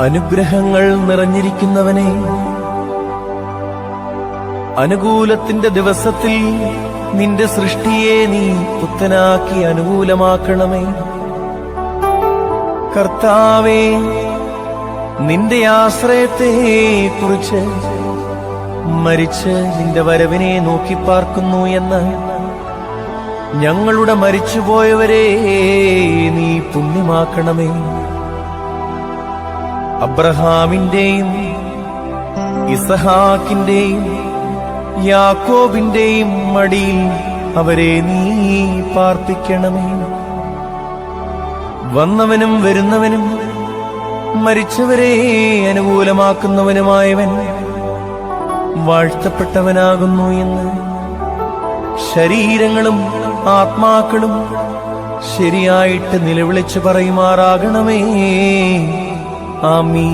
അനുഗ്രഹങ്ങൾ നിറഞ്ഞിരിക്കുന്നവനെ. അനുകൂലത്തിന്റെ ദിവസത്തിൽ നിന്റെ സൃഷ്ടിയെ നീ പുത്തനാക്കി അനുകൂലമാക്കണമേ. കർത്താവേ നിന്റെ ആശ്രയത്തെ കുറിച്ച് മരിച്ച് നിന്റെ വരവിനെ നോക്കി പാർക്കുന്നു എന്ന് ഞങ്ങളുടെ മരിച്ചുപോയവരെ നീ പുണ്യമാക്കണമേ. അബ്രഹാമിന്റെയും ഇസഹാക്കിന്റെയും യാക്കോബിന്റെയും മടിയിൽ അവരെ നീ പാർപ്പിക്കണമേ. വന്നവനും വരുന്നവനും മരിച്ചവരെ അനുകൂലമാക്കുന്നവനുമായവൻ വാഴ്ത്തപ്പെട്ടവനാകുന്നു എന്ന് ശരീരങ്ങളും ആത്മാക്കളും ശരിയായിട്ട് നിലവിളിച്ചു പറയുമാറാകണമേ. আমি